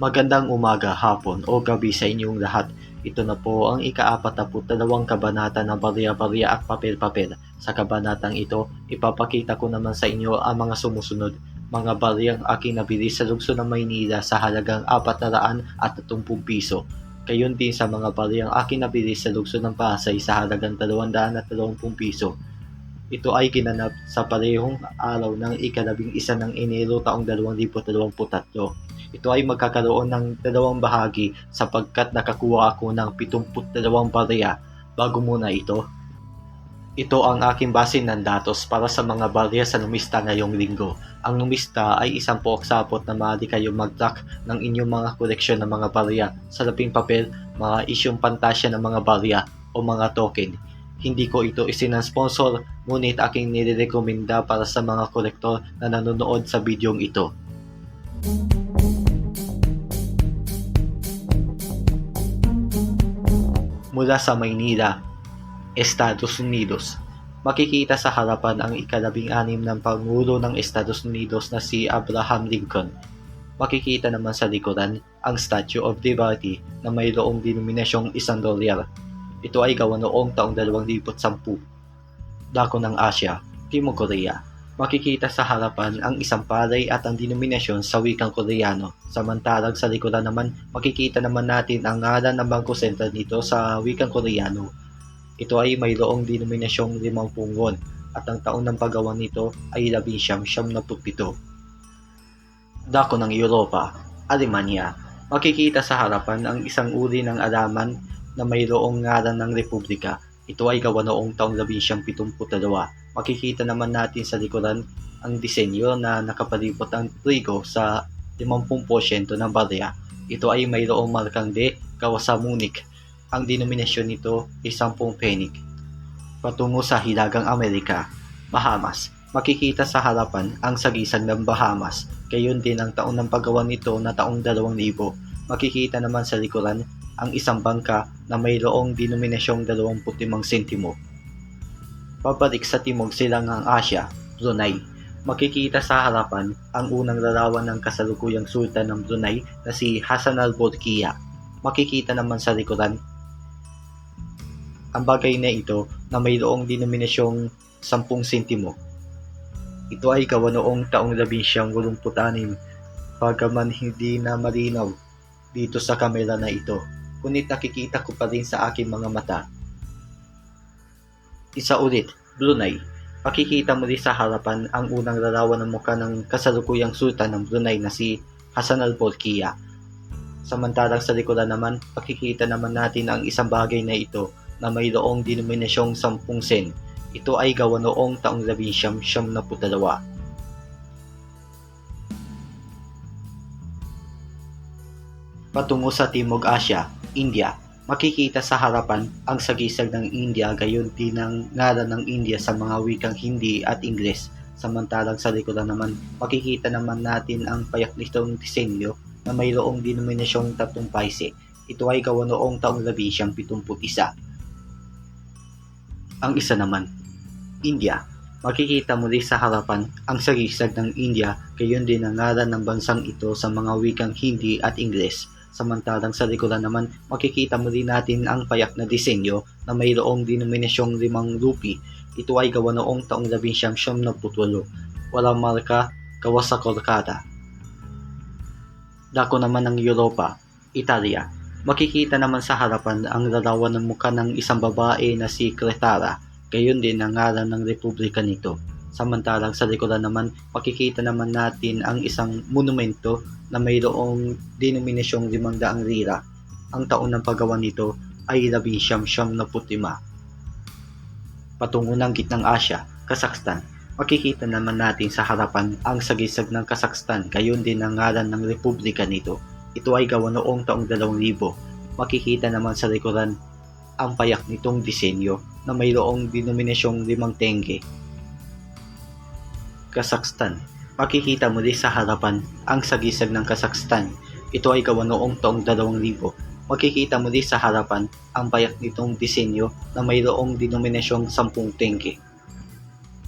Magandang umaga, hapon o gabi sa inyong lahat. Ito na po ang ikaapat na po dalawang kabanata ng Barya-Barya at Papel-Papel. Sa kabanatang ito, ipapakita ko naman sa inyo ang mga sumusunod. Mga baryang aking nabili sa lungsod ng Maynila sa halagang 430 piso. Gayon din sa mga baryang aking nabili sa lungsod ng Pasay sa halagang 220 piso. Ito ay ginanap sa parehong araw ng ikalabing isa ng Enero taong 2023. Ito ay magkakaroon ng dalawang bahagi sapagkat nakakuha ako ng 72 barya bago muna ito. Ito ang aking base ng datos para sa mga barya sa numista ngayong linggo. Ang numista ay isang pook-sapot na maaari kayo mag-track ng inyong mga koleksyon ng mga barya, salaping papel, mga isyong pantasya ng mga barya o mga token. Hindi ko ito isinang-sponsor, ngunit aking nirekomenda para sa mga kolektor na nanonood sa bidyong ito. Mula sa Maynila, Estados Unidos. Makikita sa harapan ang ikalabing anim ng Pangulo ng Estados Unidos na si Abraham Lincoln. Makikita naman sa likuran ang Statue of Liberty na mayroong denominasyong isang dolyar. Ito ay gawa noong taong 2010. Dako ng Asya, Timog Korea. Makikita sa harapan ang isang palay at ang denominasyon sa wikang Koreano. Samantalang sa likuran naman, makikita naman natin ang ngalan ng Bangko Sentral nito sa wikang Koreano. Ito ay mayroong denominasyong 50 won at ang taon ng paggawa nito ay 1977. Dako ng Europa, Alemania. Makikita sa harapan ang isang uri ng alaman na mayroong ngalan ng Republika. Ito ay gawa noong taong 1972 makikita naman natin sa likuran ang disenyo na nakapalibot ang trigo sa 50% ng barya. Ito ay mayroong markang D gawa sa Munich. Ang denominasyon nito ay 10 penny. Patungo sa Hilagang Amerika, Bahamas. Makikita sa harapan ang sagisag ng Bahamas. Gayon din ang taon ng paggawa nito na taong 2000. Makikita naman sa likuran ang isang bangka na mayroong denominasyong 25 sentimo Pabalik sa timog silangang Asya, Brunei. Makikita sa harapan ang unang larawan ng kasalukuyang sultan ng Brunei na si Hassan al-Bolkiah. Makikita naman sa likuran ang bagay na ito na mayroong denominasyong 10 sentimo. Ito ay gawa noong taong 1986 bagaman hindi na malinaw dito sa kamera na ito. Ngunit nakikita ko pa rin sa aking mga mata isa ulit, Brunei. Makikita rin sa harapan ang unang larawan ng mukha ng kasalukuyang sultan ng Brunei na si Hassan al-Bolkiah. Samantalang sa likuran naman, makikita naman natin ang isang bagay na ito na mayroong denominasyong 10 sen. Ito ay gawa noong taong 1972. Patungo sa Timog Asya, India, makikita sa harapan ang sagisag ng India gayon din ang ngalan ng India sa mga wikang Hindi at Ingles. Samantalang sa likuran naman, makikita naman natin ang payak nitong disenyo na mayroong denominasyong tatlong paise. Ito ay gawa noong taong labi siyang 71. Ang isa naman, India. Makikita muli sa harapan ang sagisag ng India gayon din ang ngalan ng bansang ito sa mga wikang Hindi at Ingles Samantalang sa likuran naman, makikita mo din natin ang payak na disenyo na mayroong denominasyong limang rupi. Ito ay gawa noong taong 1978. Walang marka, gawa sa Kolkata. Dako naman ng Europa, Italia. Makikita naman sa harapan ang larawan ng mukha ng isang babae na si Cretara. Gayon din ang ngalan ng republika nito. Samantalang sa likuran naman, makikita naman natin ang isang monumento na mayroong denominasyong 500 lira. Ang taon ng paggawa nito ay 1975. Patungo ng gitnang Asya, Kazakhstan. Makikita naman natin sa harapan ang sagisag ng Kazakhstan, gayon din ang ngalan ng republika nito. Ito ay gawa noong taong 2000. Makikita naman sa likuran ang payak nitong disenyo na mayroong denominasyong 5 tenge Kazakhstan. Makikita mo din sa harapan ang sagisag ng Kazakhstan. Ito ay gawa noong taong 2000. Makikita mo din sa harapan ang payak nitong disenyo na mayroong denominasyong 10 tengke.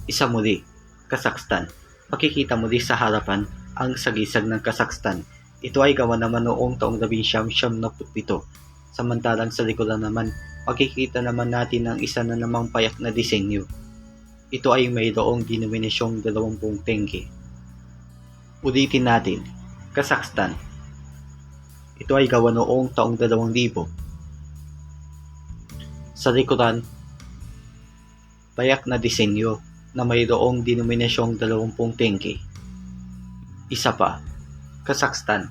Isa muli, Kazakhstan. Makikita mo din sa harapan ang sagisag ng Kazakhstan. Ito ay gawa naman noong taong labing siyam siyam na putpito. Samantalang sa likuran naman, makikita naman natin ang isa na namang payak na disenyo. Ito ay mayroong denominasyong 20 tenge. Ulitin natin, Kazakhstan. Ito ay gawa noong taong 2000. Sa likuran, payak na disenyo na mayroong denominasyong 20 tenge. Isa pa, Kazakhstan.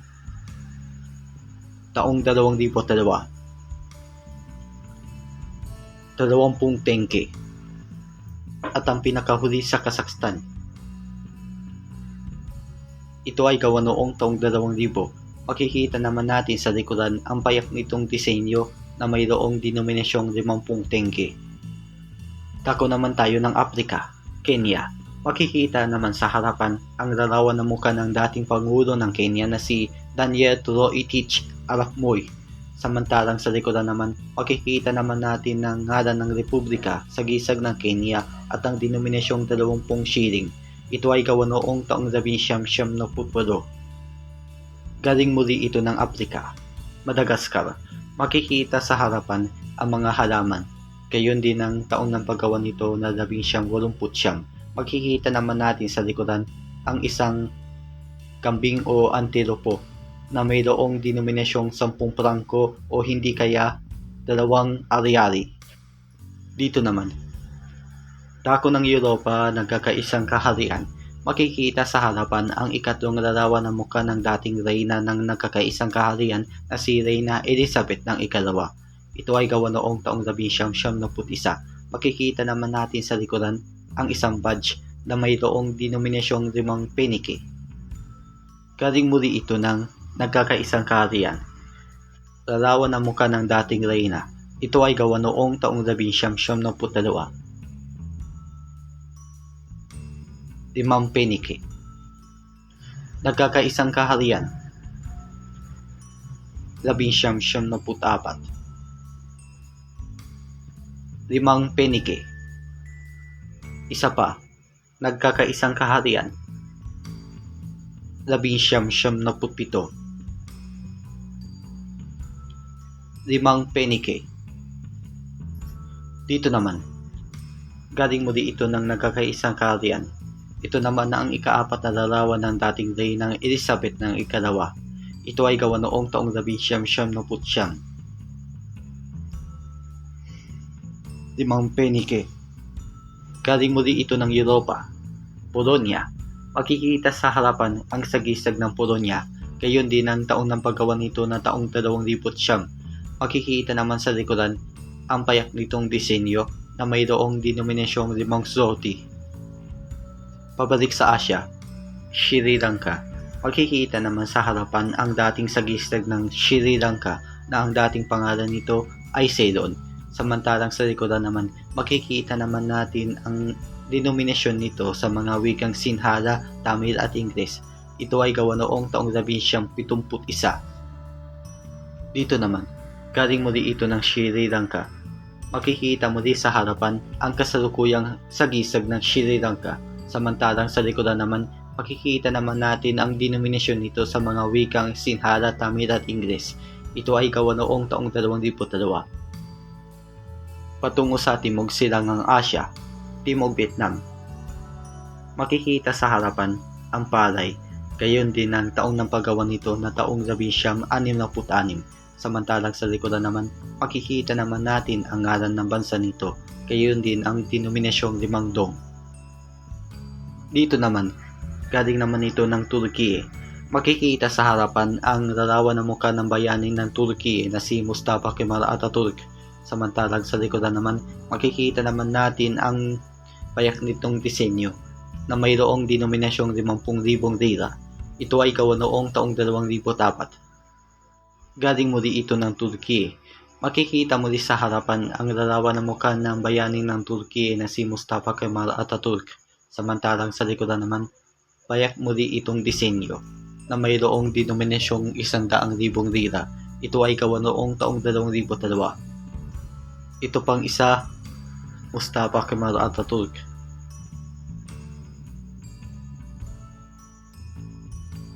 Taong 2002. 20 tenge. At ang pinakahuli sa Kazakhstan. Ito ay gawa noong taong 2000. Makikita naman natin sa likuran ang payak nitong disenyo na mayroong denominasyong 50 tenge. Tako naman tayo ng Afrika, Kenya. Makikita naman sa harapan ang larawan ng mukha ng dating Pangulo ng Kenya na si Daniel Toroitich Arap Moi. Samantalang sa likuran naman, makikita naman natin ng ngalan ng Republika sa gisag ng Kenya at ang denominasyong 20 shilling. Ito ay gawa noong taong 1978. Galing muli ito ng Afrika, Madagascar. Makikita sa harapan ang mga halaman. Gayon din ang taon ng paggawa nito na 1989. Makikita naman natin sa likuran ang isang kambing o antilopo na mayroong denominasyong 10 prangko o hindi kaya dalawang aryari. Dito naman, dako ng Europa nagkakaisang kaharian, makikita sa harapan ang ikatlong larawan ng mukha ng dating reyna ng nagkakaisang kaharian na si Reyna Elizabeth ng ikalawa. Ito ay gawa noong taong 1971. Makikita naman natin sa likuran ang isang badge na mayroong denominasyong limang penike. Galing muli ito ng nagkakaisang kaharian. Larawan ng mukha ng dating reyna. Ito ay gawa noong taong 1972. Limang penike. Nagkakaisang kaharian. Labing siyam siyam put-apat. Limang penike. Isa pa, nagkakaisang kaharian. Labing siyam siyam na putpito. Limang penike. Dito naman, galing muli ito ng nagkakaisang kaharian. Ito naman na ang ikaapat na larawan ng dating reynang Elizabeth ng ikalawa. Ito ay gawa noong taong labing siyam siyam na putsyam. Limang penike. Galing muli ito ng Europa, Polonia. Makikita sa harapan ang sagisag ng Polonia, gayon din ang taon ng paggawa nito na taong 2009. Makikita naman sa likuran ang payak nitong disenyo na mayroong denominasyong limang zloty. Pabalik sa Asya, Sri Lanka. Makikita naman sa harapan ang dating sagisag ng Sri Lanka na ang dating pangalan nito ay Ceylon. Samantalang sa likuran naman, makikita naman natin ang denominasyon nito sa mga wikang Sinhala, Tamil at Ingles. Ito ay gawa noong taong 1971. Dito naman, galing muli ito ng Sri Lanka. Makikita muli sa harapan ang kasalukuyang sagisag ng Sri Lanka. Samantalang sa likuran naman, makikita naman natin ang denominasyon nito sa mga wikang Sinhala, Tamil at Ingles. Ito ay gawa noong taong 2002 patungo sa Timog Silangang Asya, Timog Vietnam. Makikita sa harapan ang palay, gayon din ang taong ng paggawa nito na taong 1966. Samantalang sa likuran naman, makikita naman natin ang ngalan ng bansa nito, gayon din ang denominasyong limang dong. Dito naman, galing naman ito ng Turkey. Makikita sa harapan ang larawan ng mukha ng bayani ng Turkey na si Mustafa Kemal Atatürk Samantalang sa likuran naman, makikita naman natin ang payak nitong disenyo na mayroong denominasyong 50,000 lira. Ito ay gawa noong taong 2004. Galing muli ito ng Turkey. Makikita muli sa harapan ang larawan ng mukha ng bayani ng Turkey na si Mustafa Kemal Atatürk. Samantalang sa likuran naman, payak muli itong disenyo na mayroong denominasyong 100,000 lira. Ito ay gawa noong taong 2002. Ito pang isa, Mustafa Kemal Atatürk.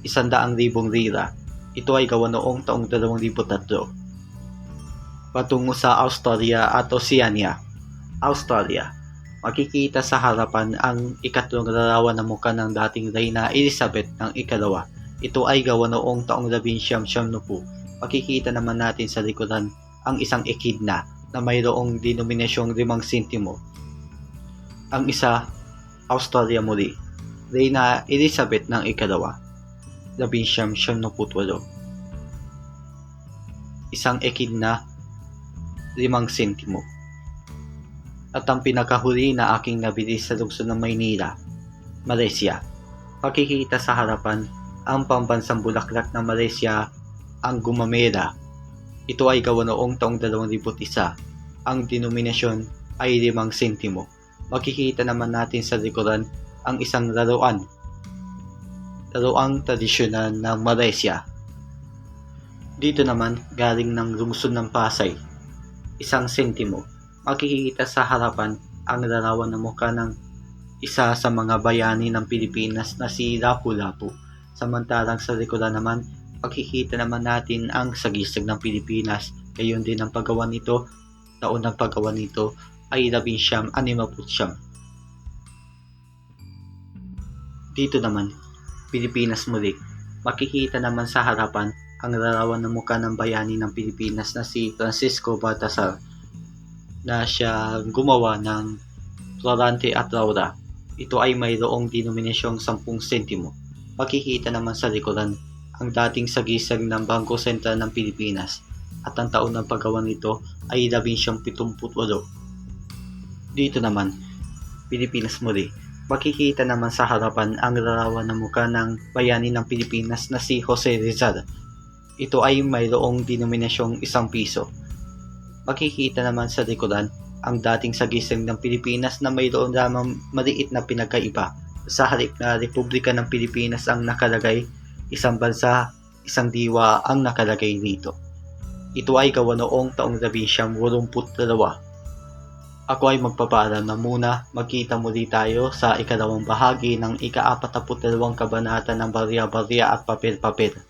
Isandaang libong lira. Ito ay gawa noong taong 2003. Patungo sa Australia at Oceania. Australia. Makikita sa harapan ang ikatlong larawan na mukha ng dating Reyna Elizabeth ng ikalawa. Ito ay gawa noong taong 1970. Makikita naman natin sa likuran ang isang ekidna na mayroong denominasyong 5 sentimo. Ang isa, Australia muli. Reyna Elizabeth ng ikalawa. 1978. Isang ekidna, 5 sentimo. At ang pinakahuli na aking nabili sa lungsod ng Maynila, Malaysia. Pakikita sa harapan ang pambansang bulaklak ng Malaysia, ang gumamera. Ito ay gawa noong taong 2001. Ang denominasyon ay 5 sentimo. Makikita naman natin sa likuran ang isang laruan. Laruang tradisyonal ng Malaysia. Dito naman galing ng lungsod ng Pasay. Isang sentimo. Makikita sa harapan ang larawan ng mukha ng isa sa mga bayani ng Pilipinas na si Lapu-Lapu. Samantalang sa likuran naman, makikita naman natin ang sagisag ng Pilipinas. Gayon din ang paggawa nito, taon ng paggawa nito ay labing siyam, animaput siyam. Dito naman, Pilipinas muli. Makikita naman sa harapan ang larawan ng mukha ng bayani ng Pilipinas na si Francisco Baltasar na siya gumawa ng Florante at Laura. Ito ay mayroong denominasyong 10 sentimo. Makikita naman sa likuran ang dating sagisag ng Bangko Sentral ng Pilipinas at ang taon ng paggawa nito ay 1978. Dito naman, Pilipinas muli. Makikita naman sa harapan ang larawan ng mukha ng bayani ng Pilipinas na si Jose Rizal. Ito ay mayroong denominasyong isang piso. Makikita naman sa likuran ang dating sagisag ng Pilipinas na mayroon lamang maliit na pinagkaiba. Sa halip na Republika ng Pilipinas ang nakalagay, isang bansa, isang diwa ang nakalagay nito. Ito ay gawa noong taong 1982. Ako ay magpapaalam na muna magkita muli tayo sa ikalawang bahagi ng ika-42 kabanata ng Barya-Barya at Papel-Papel.